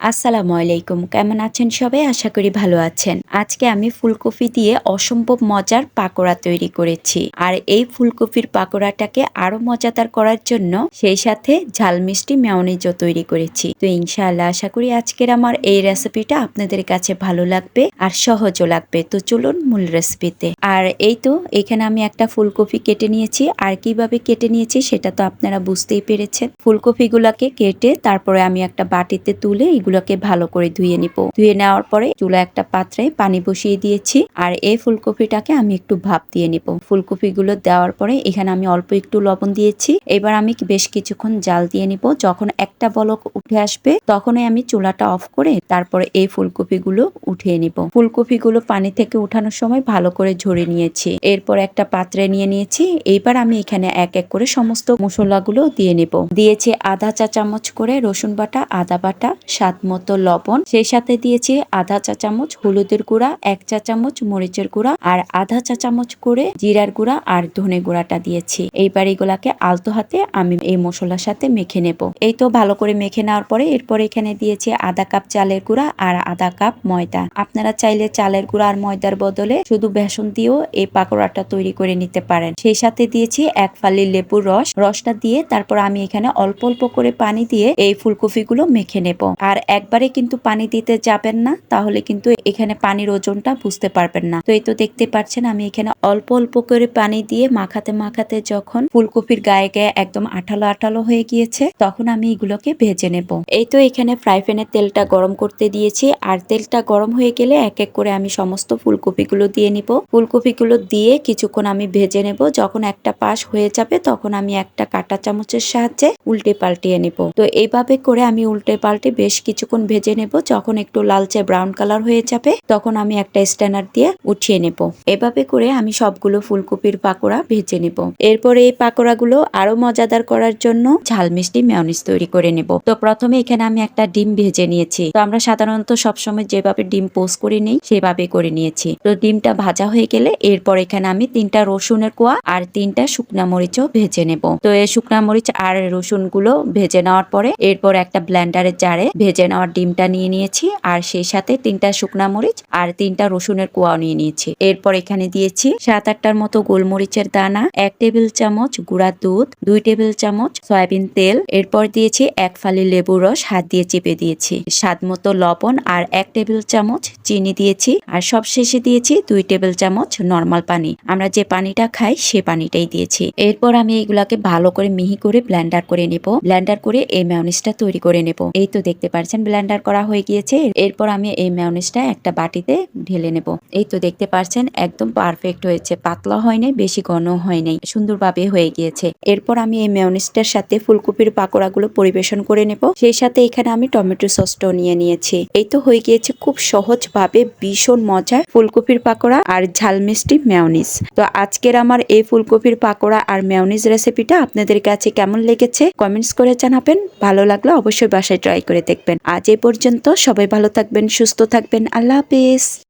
আসসালামু আলাইকুম। কেমন আছেন সবাই? আশা করি ভালো আছেন। আজকে আমি ফুলকপি দিয়ে অসম্ভব মজার পাকোড়া তৈরি করেছি। আর এই ফুলকপির পাকোড়াটাকে আরও মজাদার করার জন্য সেই সাথে ঝাল মিষ্টি মেয়নিজও তৈরি করেছি। তো ইনশাআল্লাহ আশা করি আজকের আমার এই রেসিপিটা আপনাদের কাছে ভালো লাগবে আর সহজও লাগবে। তো চলুন মূল রেসিপিতে। আর এই তো, এখানে আমি একটা ফুলকপি কেটে নিয়েছি। আর কীভাবে কেটে নিয়েছি সেটা তো আপনারা বুঝতেই পেরেছেন। ফুলকপিগুলোকে কেটে তারপরে আমি একটা বাটিতে তুলে এগুলোকে ভালো করে ধুয়ে নিব। ধুয়ে নেওয়ার পরে চুলা একটা পাত্রে পানি বসিয়ে দিয়েছি আর এই ফুলকপিটাকে আমি একটু ভাপ দিয়ে নিব। ফুলকপিগুলো দেওয়ার পরে এখানে আমি অল্প একটু লবণ দিয়েছি। এবার আমি বেশ কিছুক্ষণ জাল দিয়ে নিব। যখন একটা বলক উঠে আসবে তখনই আমি চুলাটা অফ করে তারপরে এই ফুলকপিগুলো উঠিয়ে নিব। ফুলকপিগুলো পানি থেকে উঠানোর সময় ভালো করে ঝরে নিয়েছি। এরপর একটা পাত্রে নিয়ে নিয়েছি। এইবার আমি এখানে এক এক করে সমস্ত মশলাগুলো দিয়ে নেব। দিয়েছি আধা চা চামচ করে রসুন বাটা, আদা বাটা স্বাদ মতো লবণ, সেই সাথে দিয়েছি আধা চা চামচ হলুদের গুঁড়া, এক চা চামচ মরিচের গুঁড়া আর আধা চা চামচ করে জিরার গুঁড়া আর ধনে গুঁড়াটা দিয়েছি। এইবার এগুলাকে আলতো হাতে আমি এই মশলার সাথে মেখে নেব। এই তো ভালো করে মেখে নেওয়ার পরে এরপর এখানে দিয়েছি আধা কাপ চালের গুঁড়া আর আধা কাপ ময়দা। আপনারা চাইলে চালের গুঁড়া আর ময়দার বদলে শুধু বেসন দিয়েও এই পাকোড়াটা তৈরি করে নিতে পারেন। সেই সাথে দিয়েছি এক ফালি লেবুর রস। রসটা দিয়ে তারপর আমি এখানে অল্প অল্প করে পানি দিয়ে এই ফুলকপিগুলো মেখে নেব। আর একবারে কিন্তু পানি দিতে যাবেন না, তাহলে কিন্তু এখানে পানির ওজনটা বুঝতে পারবেন না। তো এই তো দেখতে পাচ্ছেন, আমি এখানে অল্প অল্প করে পানি দিয়ে মাখাতে মাখাতে যখন ফুলকপির গায়ে গায়ে একদম আঠালো আঠালো হয়ে গিয়েছে, তখন আমি এগুলোকে ভেজে নেব। এই তো এখানে ফ্রাই প্যানে তেলটা গরম করতে দিয়েছি, আর তেলটা গরম হয়ে গেলে এক এক করে আমি সমস্ত ফুলকপিগুলো দিয়ে নিব। ফুলকপিগুলো দিয়ে কিছুক্ষণ আমি ভেজে নেব, যখন একটা পাশ হয়ে যাবে তখন আমি একটা কাটা চামচের সাহায্যে উল্টে পাল্টিয়ে নিব। তো এইভাবে করে আমি উল্টে পাল্টে বেশ কিছুক্ষণ ভেজে নেব। যখন একটু লালচে ব্রাউন কালার হয়ে যাবে, তখন আমি একটা স্ট্যানার দিয়ে উঠিয়ে নেব। এভাবে করে আমি সবগুলো ফুলকপির পাকোড়া ভেজে নেব। এরপরে এই পাকোড়াগুলো আরও মজাদার করার জন্য ঝাল মিষ্টি মেয়নিজ তৈরি করে নেব। তো প্রথমে এখানে আমি একটা ডিম ভেজে নিয়েছি। তো আমরা সাধারণত সবসময় যেভাবে ডিম পোস্ট করে নিই, সেভাবে করে নিয়েছি। তো ডিমটা ভাজা হয়ে গেলে এরপর এখানে আমি তিনটা রসুনের কোয়া আর তিনটা শুকনা মরিচও ভেজে নেব। তো এই শুকনা মরিচ আর রসুনগুলো ভেজে নেওয়ার পরে এরপর একটা ব্লেন্ডারের জারে ভেজে নেওয়ার ডিমটা নিয়ে নিয়েছি, আর সেই সাথে তিনটা শুকনা মরিচ আর তিনটা রসুনের কুয়াও নিয়ে নিয়েছি। এরপর এখানে দিয়েছি সাত আটটার মতো গোলমরিচের দানা, এক টেবিল চামচ গুঁড়া দুধ, দুই টেবিল চামচ সয়াবিন তেল। এরপর দিয়েছি এক ফালি লেবু রস, হাত দিয়ে চেপে দিয়েছি। স্বাদ মতো লবণ আর এক টেবিল চামচ চিনি দিয়েছি আর সব শেষে দিয়েছি দুই টেবিল চামচ নর্মাল পানি। আমরা যে পানিটা খাই সে পানিটাই দিয়েছি। এরপর আমি এগুলাকে ভালো করে মিহি করে ব্লেন্ডার করে নেব। ব্লেন্ডার করে এই ম্যানিসটা তৈরি করে নেব। এই তো দেখতে পাচ্ছেন ব্লেন্ডার করা হয়ে গিয়েছে। এরপর আমি এই ম্যানিসটা একটা বাটিতে ঢেলে নেব। এই তো দেখতে পাচ্ছেন একদম পারফেক্ট হয়েছে। পাতলা হয় নাই, বেশি ঘন হয় নাই। সুন্দরভাবে হয়ে গিয়েছে। এরপর আমি এই ম্যানিসটার সাথে ফুলকপির পাকোড়াগুলো পরিবেশন করে নেব। সেই সাথে এখানে আমি টমেটো সসটাও নিয়ে নিয়েছি। এই তো হয়ে গিয়েছে খুব সহজ ভাবে ভীষণ মজার ফুলকপির পাকোড়া আর ঝাল মিষ্টি মেয়নিজ তো আজকের আমার এই ফুলকপির পাকোড়া আর মেয়নিজ রেসিপিটা আপনাদের কাছে কেমন লেগেছে কমেন্টস করে জানাবেন। ভালো লাগলে অবশ্যই বাসায় ট্রাই করে দেখবেন। আজ এ পর্যন্ত সবাই ভালো থাকবেন, সুস্থ থাকবেন। আল্লাহ হাফেজ।